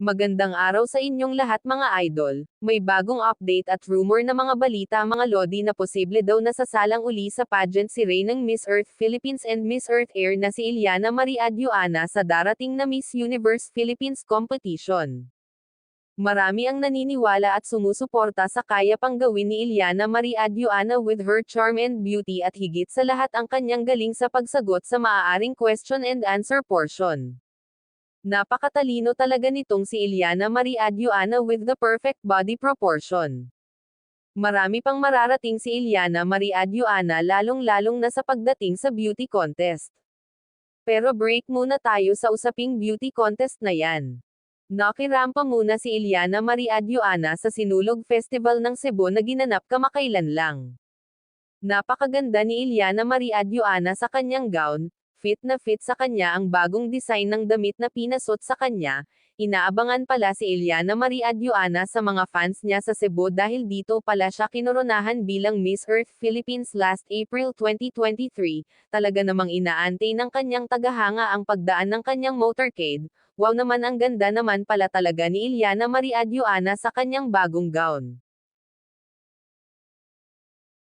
Magandang araw sa inyong lahat mga idol. May bagong update at rumor na mga balita mga lodi na posible daw nasasalang uli sa pageant si Rey ng Miss Earth Philippines and Miss Earth Air na si Iliana Marie Adjuana sa darating na Miss Universe Philippines competition. Marami ang naniniwala at sumusuporta sa kaya pang gawin ni Iliana Marie Adjuana with her charm and beauty at higit sa lahat ang kanyang galing sa pagsagot sa maaaring question and answer portion. Napakatalino talaga nitong si Iliana Marie Adjuana with the perfect body proportion. Marami pang mararating si Iliana Marie Adjuana lalong-lalong na sa pagdating sa beauty contest. Pero break muna tayo sa usaping beauty contest na yan. Nakirampa muna si Iliana Marie Adjuana sa Sinulog Festival ng Cebu na ginanap kamakailan lang. Napakaganda ni Iliana Marie Adjuana sa kanyang gown, fit na fit sa kanya ang bagong design ng damit na pinasot sa kanya, inaabangan pala si Iliana Marie Adjuana sa mga fans niya sa Cebu dahil dito pala siya kinoronahan bilang Miss Earth Philippines last April 2023, talaga namang inaantay ng kanyang tagahanga ang pagdaan ng kanyang motorcade, wow naman ang ganda naman pala talaga ni Iliana Marie Adjuana sa kanyang bagong gown.